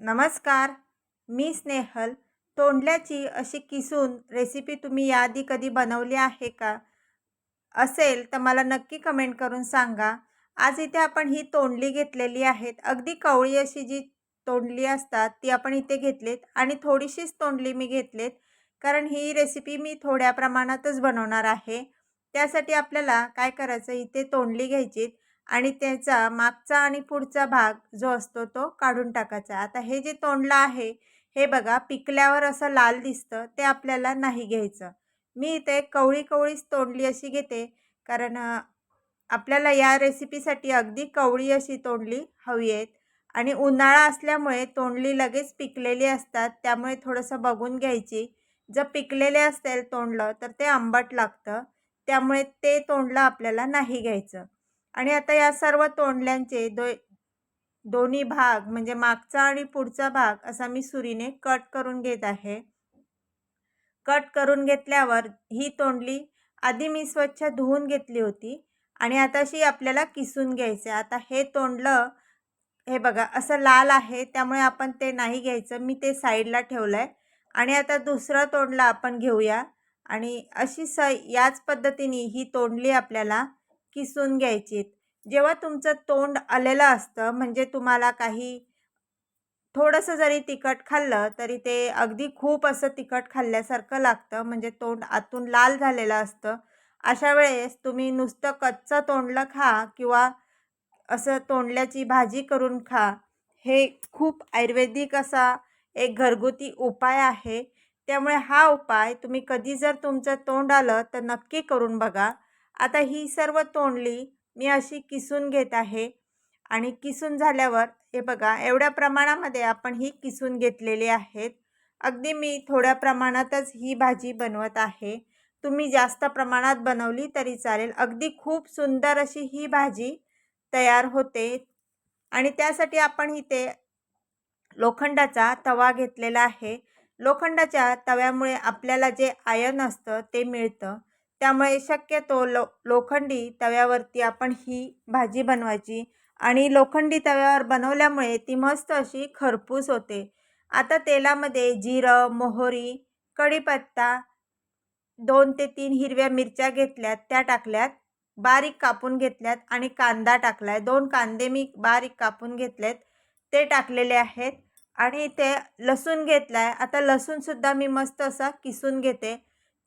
नमस्कार मी स्नेहल. तोंडल्याची अशी किसून रेसिपी तुम्ही याआधी कधी बनवली आहे का? असेल तर मला नक्की कमेंट करून सांगा. आज इथे आपण ही तोंडली घेतलेली आहेत. अगदी कवळी अशी जी तोंडली असतात ती आपण इथे घेतलीत आणि थोडीशीच तोंडली मी घेतलीत. कारण ही रेसिपी मी थोड्या प्रमाणातच बनवणार आहे. त्यासाठी आपल्याला काय करायचं? इथे तोंडली घ्यायची आणि त्याचा मागचा आणि पुढचा भाग जो असतो तो काढून टाकायचा. आता हे जे तोंडला आहे हे बघा पिकल्यावर असं लाल दिसतं ते आपल्याला नाही घ्यायचं. मी इथे कवळी कवळीच तोंडली अशी घेते कारण आपल्याला या रेसिपीसाठी अगदी कवळी अशी तोंडली हवी आहेत. आणि उन्हाळा असल्यामुळे तोंडली लगेच पिकलेली असतात त्यामुळे थोडंसं बघून घ्यायची. जर पिकलेले असेल तोंडलं तर ते आंबट लागतं त्यामुळे ते तोंडलं आपल्याला नाही घ्यायचं. आणि आता या सर्व तोंडल्यांचे दो दोन्ही भाग म्हणजे मागचा आणि पुढचा भाग असा मी सुरीने कट करून घेत आहे. कट करून घेतल्यावर ही तोंडली आधी मी स्वच्छ धुवून घेतली होती आणि आता अशी आपल्याला किसून घ्यायचं आहे. आता हे तोंडलं हे बघा असं लाल आहे त्यामुळे आपण ते नाही घ्यायचं. मी ते साईडला ठेवलं आहे आणि आता दुसरं तोंडलं आपण घेऊया. आणि अशी स याच पद्धतीने ही तोंडली आपल्याला किसून घ्यायचीत. जेव्हा तुमचं तोंड आलेलं असतं म्हणजे तुम्हाला काही थोडंसं जरी तिखट खाल्लं तरी ते अगदी खूप असं तिखट खाल्ल्यासारखं लागतं म्हणजे तोंड आतून लाल झालेलं असतं. अशा वेळेस तुम्ही नुसतं कच्चं तोंडलं खा किंवा असं तोंडल्याची भाजी करून खा. हे खूप आयुर्वेदिक असा एक घरगुती उपाय आहे. त्यामुळे हा उपाय तुम्ही कधी जर तुमचं तोंड आलं तर नक्की करून बघा. आता ही सर्व तोंडली मी अशी किसून घेत आहे. आणि किसून झाल्यावर हे बघा एवढ्या प्रमाणामध्ये आपण ही किसून घेतलेली आहेत. अगदी मी थोड्या प्रमाणातच ही भाजी बनवत आहे. तुम्ही जास्त प्रमाणात बनवली तरी चालेल. अगदी खूप सुंदर अशी ही भाजी तयार होते. आणि त्यासाठी आपण इथे लोखंडाचा तवा घेतलेला आहे. लोखंडाच्या तव्यामुळे आपल्याला जे आयन असतं ते मिळतं. त्यामुळे शक्यतो लो लोखंडी तव्यावरती आपण ही भाजी बनवायची. आणि लोखंडी तव्यावर बनवल्यामुळे ती मस्त अशी खरपूस होते. आता तेलामध्ये जिरं मोहरी कढीपत्ता दोन ते तीन हिरव्या मिरच्या घेतल्यात त्या टाकल्यात बारीक कापून घेतल्यात आणि कांदा टाकला आहे दोन कांदे मी बारीक कापून घेतलेत ते टाकलेले आहेत. आणि इथे लसूण घेतला आहे आता लसूणसुद्धा मी मस्त असा किसून घेते.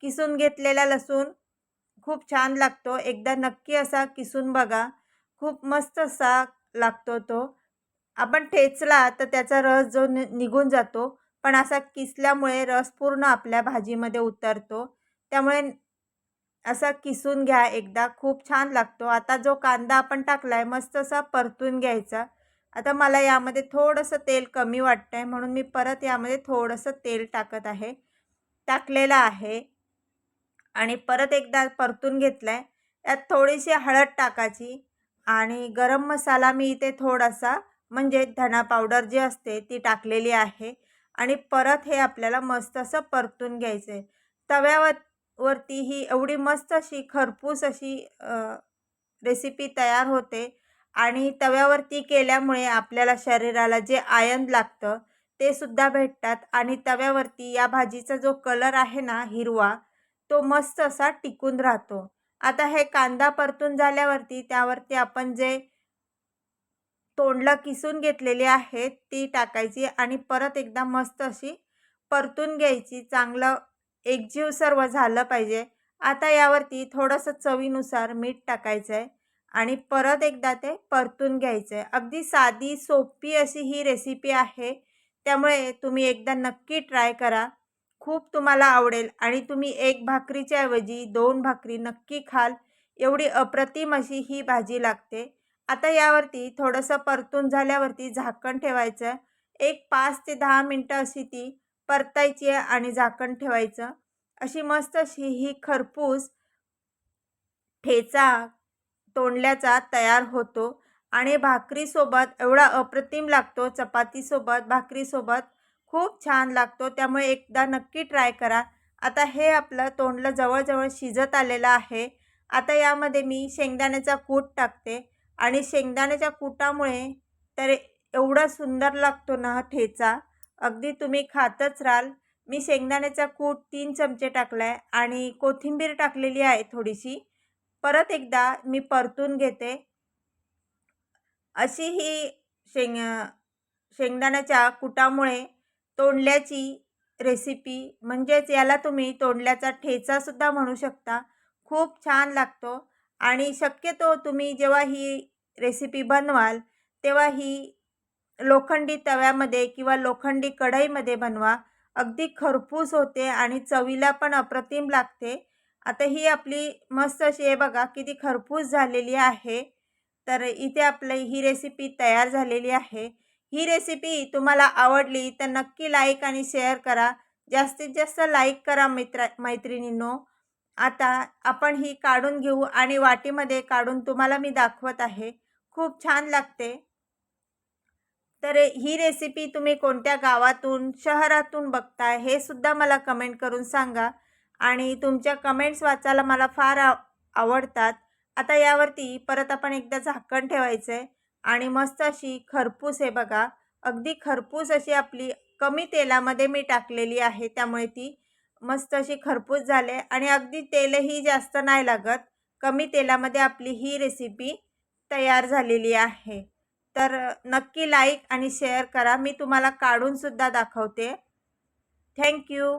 किसून घेतलेला लसूण खूप छान लागतो. एकदा नक्की असा किसून बघा. खूप मस्त असा लागतो तो. आपण ठेचला तर त्याचा रस जो नि निघून जातो. पण असा किसल्यामुळे रस पूर्ण आपल्या भाजीमध्ये उतरतो. त्यामुळे असा किसून घ्या एकदा. खूप छान लागतो. आता जो कांदा आपण टाकला आहे मस्त असा परतून घ्यायचा. आता मला यामध्ये थोडंसं तेल कमी वाटतं आहे म्हणून मी परत यामध्ये थोडंसं तेल टाकत आहे. टाकलेलं आहे. आणि परत एकदा परतून घेतला आहे यात थोडीशी हळद टाकायची आणि गरम मसाला मी इथे थोडासा म्हणजे धना पावडर जी असते ती टाकलेली आहे. आणि परत हे आपल्याला मस्त असं परतून घ्यायचं आहे तव्यावर वरती ही एवढी मस्त अशी खरपूस अशी रेसिपी तयार होते. आणि तव्यावरती केल्यामुळे आपल्याला शरीराला जे आयन लागतं ते सुद्धा भेटतात. आणि तव्यावरती या भाजीचा जो कलर आहे ना हिरवा तो मस्त असा टिकून राहतो. आता हे कांदा परतून झाल्यावरती त्यावरती आपण जे तोंडला किसून घेतलेली आहेत ती टाकायची आणि परत एकदा मस्त अशी परतून घ्यायची. चांगलं एकजीव सर्व झालं पाहिजे. आता यावरती थोडंसं चवीनुसार मीठ टाकायचं आहे आणि परत एकदा ते परतून घ्यायचं आहे अगदी साधी सोपी अशी ही रेसिपी आहे. त्यामुळे तुम्ही एकदा नक्की ट्राय करा. खूप तुम्हाला आवडेल आणि तुम्ही एक भाकरीच्या ऐवजी दोन भाकरी नक्की खाल. एवढी अप्रतिम अशी ही भाजी लागते. आता यावरती थोडंसं परतून झाल्यावरती झाकण ठेवायचं. एक पाच ते दहा मिनटं अशी ती परतायची आहे आणि झाकण ठेवायचं. अशी मस्त अशी ही खरपूस ठेचा तोंडल्याचा तयार होतो. आणि भाकरीसोबत एवढा अप्रतिम लागतो चपातीसोबत भाकरीसोबत. खूप छान लागतो. त्यामुळे एकदा नक्की ट्राय करा. आता हे आपलं तोंडलं जवळजवळ शिजत आलेलं आहे. आता यामध्ये मी शेंगदाण्याचा कूट टाकते. आणि शेंगदाण्याच्या कुटामुळे तर एवढा सुंदर लागतो ना ठेचा. अगदी तुम्ही खातच राहाल. मी शेंगदाण्याचा कूट तीन चमचे टाकला आहे आणि कोथिंबीर टाकलेली आहे थोडीशी. परत एकदा मी परतून घेते. अशी ही शेंग शेंगदाण्याच्या कुटामुळे तोंडल्याची रेसिपी म्हणजेच याला तुम्ही तोंडल्याचा ठेचासुद्धा म्हणू शकता. खूप छान लागतो आणि शक्यतो तुम्ही जेव्हा ही रेसिपी बनवाल तेव्हा ही लोखंडी तव्यामध्ये किंवा लोखंडी कढईमध्ये बनवा. अगदी खरपूस होते आणि चवीला पण अप्रतिम लागते. आता ही आपली मस्त अशी आहे बघा किती खरपूस झालेली आहे. तर इथे आपली ही रेसिपी तयार झालेली आहे. ही रेसिपी तुम्हाला आवडली तर नक्की लाईक आणि शेअर करा. जास्तीत जास्त लाईक करा मित्रा मैत्रिणींनो. आता आपण ही काढून घेऊ आणि वाटीमध्ये काढून तुम्हाला मी दाखवत आहे. खूप छान लागते. तर ही रेसिपी तुम्ही कोणत्या गावातून शहरातून बघताय हे सुद्धा मला कमेंट करून सांगा. आणि तुमच्या कमेंट्स वाचायला मला फार आव आवडतात. आता यावरती परत आपण एकदा झाकण ठेवायचं आहे आणि मस्त अशी खरपूस आहे बघा. अगदी खरपूस अशी आपली कमी तेलामध्ये मी टाकलेली आहे त्यामुळे ती. मस्त अशी खरपूस झाले आणि अगदी तेलही जास्त नाही लागत. कमी तेलामध्ये आपली ही रेसिपी तयार झालेली आहे. तर नक्की लाईक आणि शेअर करा. मी तुम्हाला काढूनसुद्धा दाखवते. थँक्यू